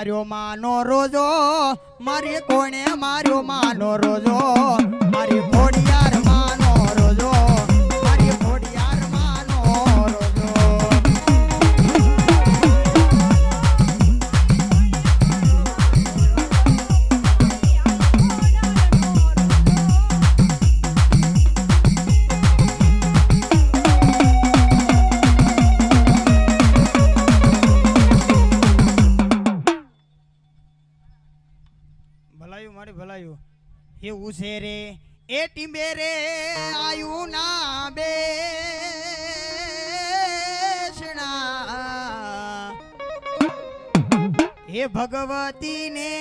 માર્યો માનો રોજો. મારી કોણે માર્યો માનો રોજો. ભગવતીને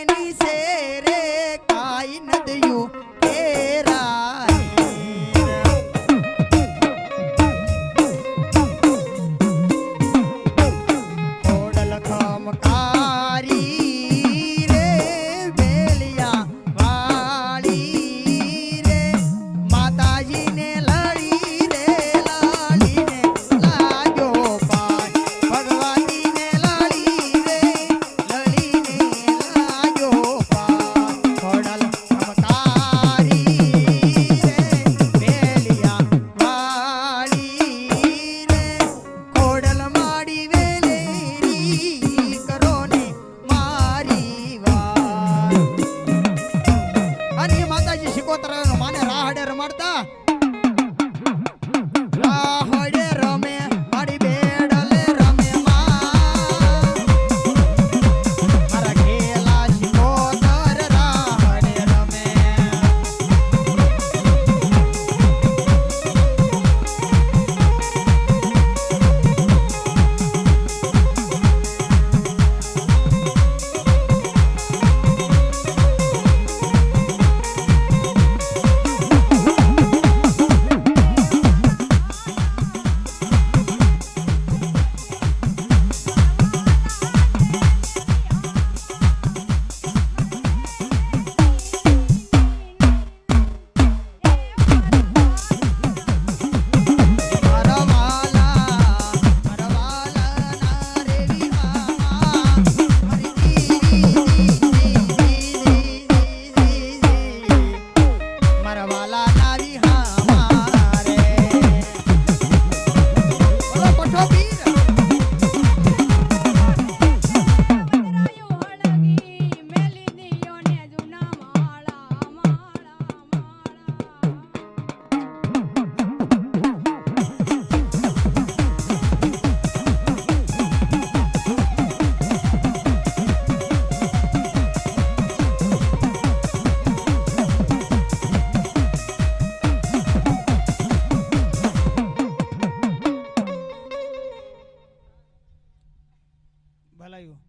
ભલાયું.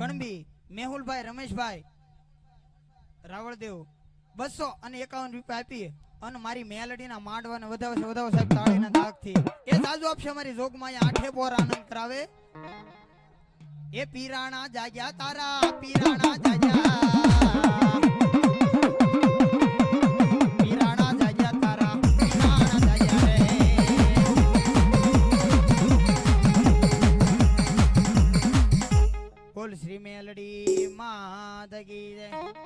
કણબી મેહુલભાઈ, રમેશભાઈ, રાવળદેવ, બસો અને એકાવન રૂપિયા આપીએ. અને મારી મેલડીના માંડવાને વધાવશે વધાવો સાહેબ, તાળીના ધાકથી એ સાજુ આપશે મારી જોગમાં આઠે પોર આનંદ કરાવે. એ પીરાણા જાગ્યા, તારા પીરાણા જાગ્યા. i Lagi. Dah.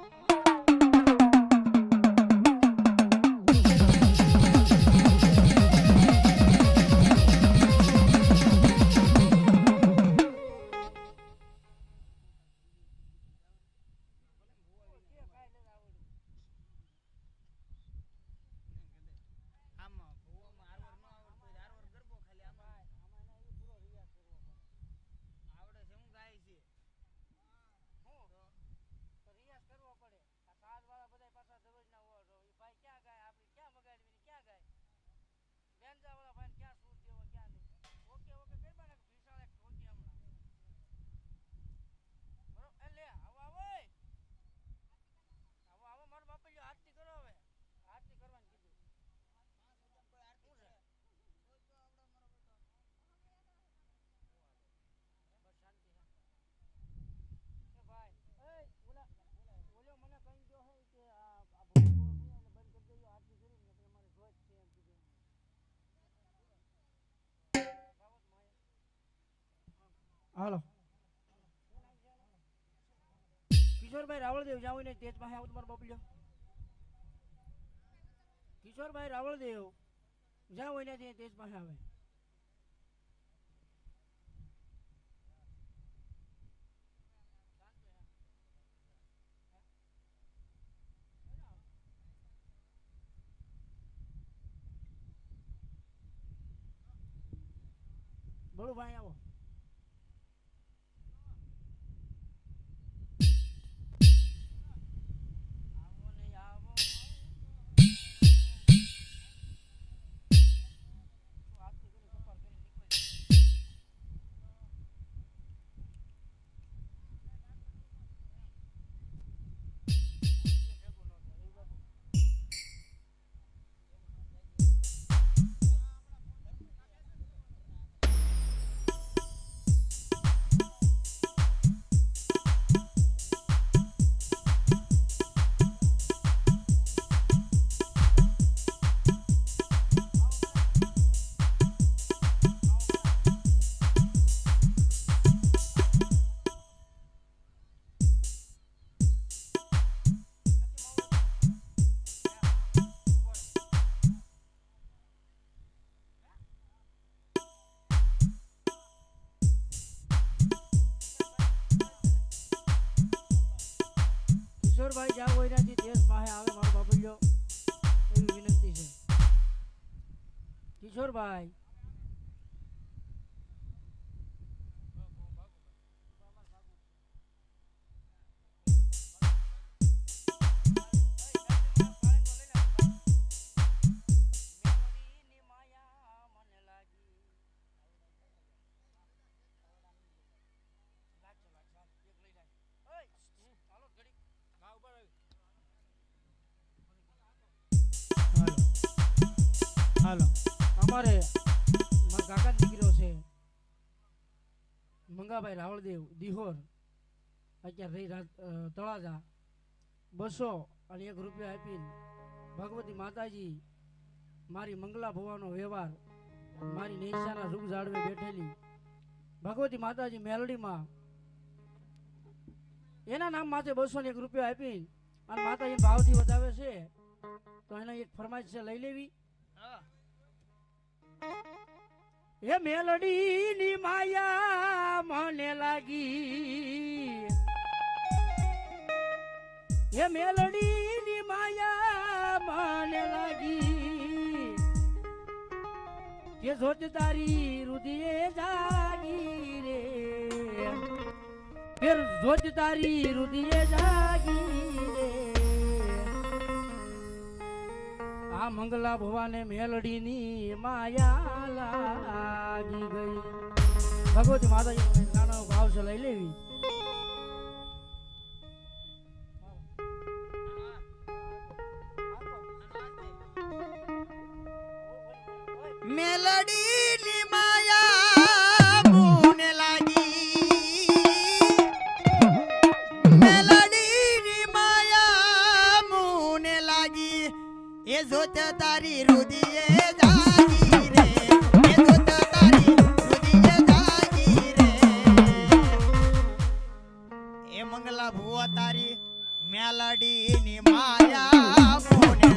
હાલો. કિશોરભાઈ રાવળદેવ જાવ ને તેજ પાસે આવું તમારો બબલ્યો કિશોરભાઈ રાવળદેવ જાવ ને તેજ પાસે આવે. કિશોરભાઈ અમારે મારા કાકાનો દીકરો છે. મંગાભાઈ રાવળદેવ, દિહોર, અત્યારે રહી તળાજા. બસો અને એક રૂપિયા આપીને ભગવતી માતાજી મારી મંગલા ભવાનો વ્યવહાર મારી નૈશાના રૂપ જાળવે બેઠેલી. ભગવતી માતાજી મેલડીમાં એના નામ માથે બસો ને એક રૂપિયા આપીને અને માતાજી ભાવથી વધાવે છે, તો એને એક ફરમાઈશ છે લઈ લેવી. એ મેલડીની માયા મને લાગી. એ મેલડીની માયા મને લાગી. જે જોત તારી રુધિરે જાગી રે. ફેર જોત તારી રુધિરે જાગી રે. આ મંગલા ભવાને મેલડીની માયા લાગી ગઈ. ભગવતી માતાજી નાનો ભાવ છે લઈ લેવી. એ જોત તારી રુદિયે એ જોત તારી રુદિયે જાગી રે. એ મંગલા ભુવા તારી મેલડીની માયા મોને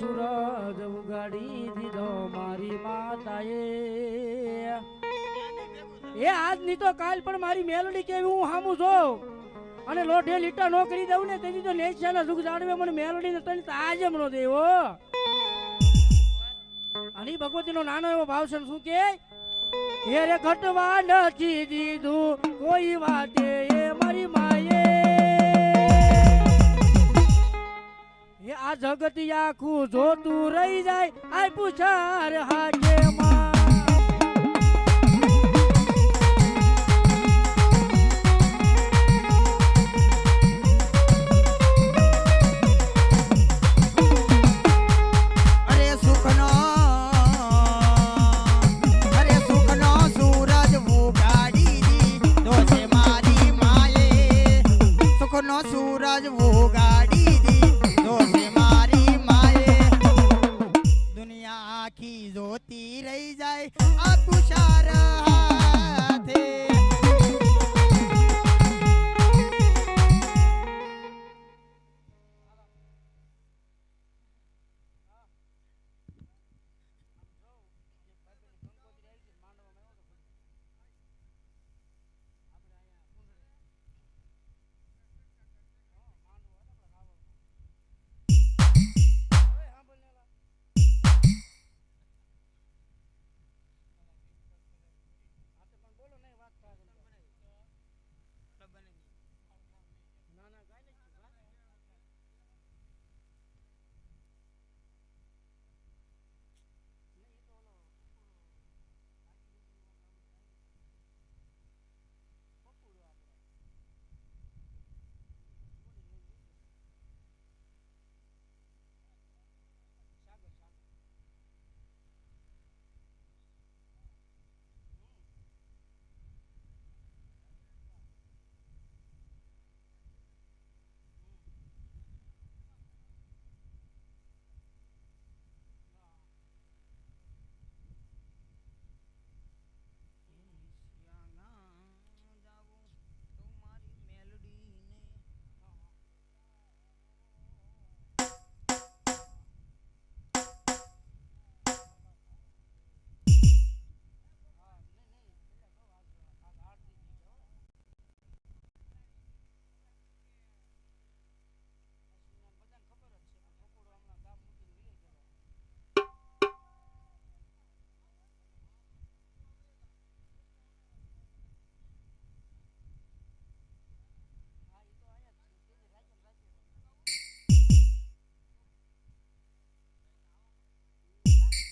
સૂરજ ઉગાડી દીધો મારી માતાએ. એ આજની તો કાલ પણ મારી મેલડી કેવી હું હામું છું અને લોઢે લીટા નો કરી દઉં ને તેથી તો નેચાના સુખ જાણવે મને મેલડી ને તને આજે મનો દેવો. અને ભગવતીનો નાનો એવો ભાવ છે શું કે? હેરે ઘટવા નથી દીધું કોઈ વાતે એ મારી માએ એ આ જગત આખું જોતું રહી જાય આ પૂછાર હાથ Bye.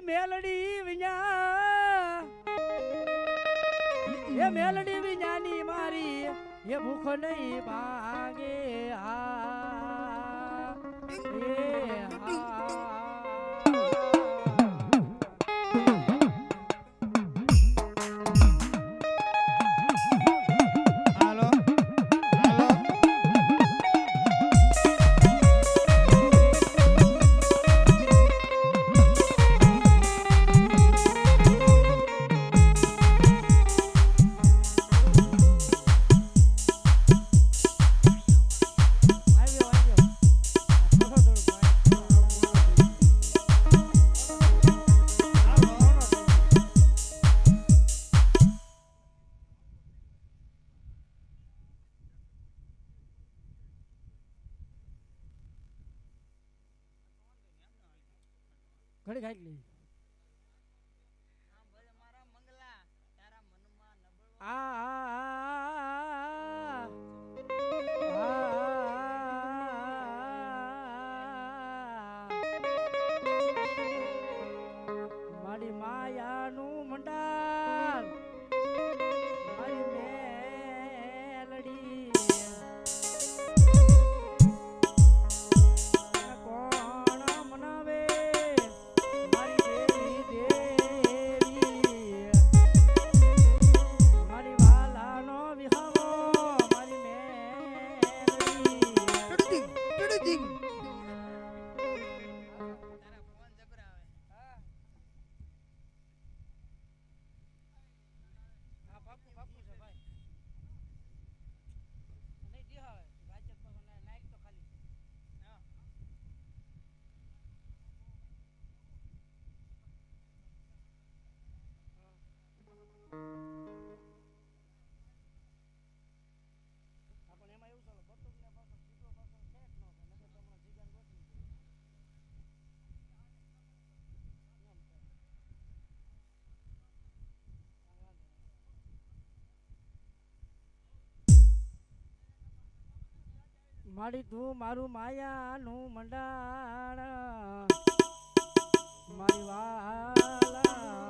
મારી મેલડી વિના. એ મેલડી વિનાની મારી એ ભૂખ નહીં ભાગે હા એ હા. મારી તું મારું માયાનું મંડાણ. મારી વાલા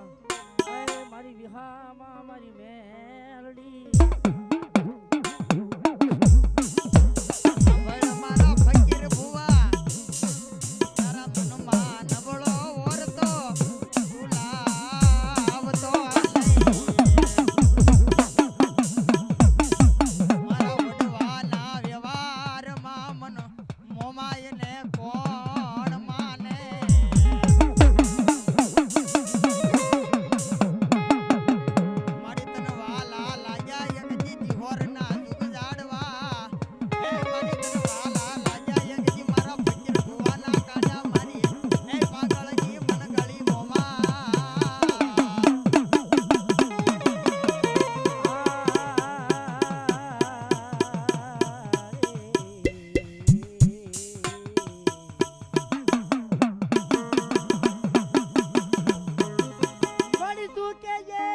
મારી વિહામાં મારી મેરડી મારા ફકીર ભુવા que llegue.